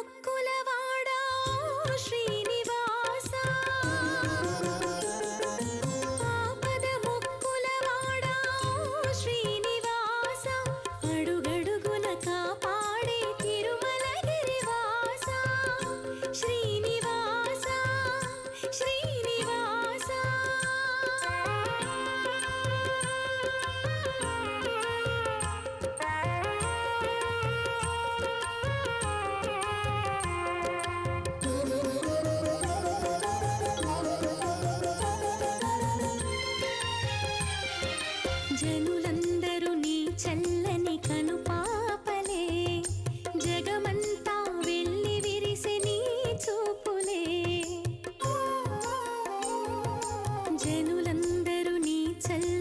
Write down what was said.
മുക്കുലവാടാ ശ്രീ జనులందరూ నీ చల్లని కనుపాపలే. జగమంతా వెళ్ళి విరిసి నీ చూపులే. జనులందరూ నీ చల్లని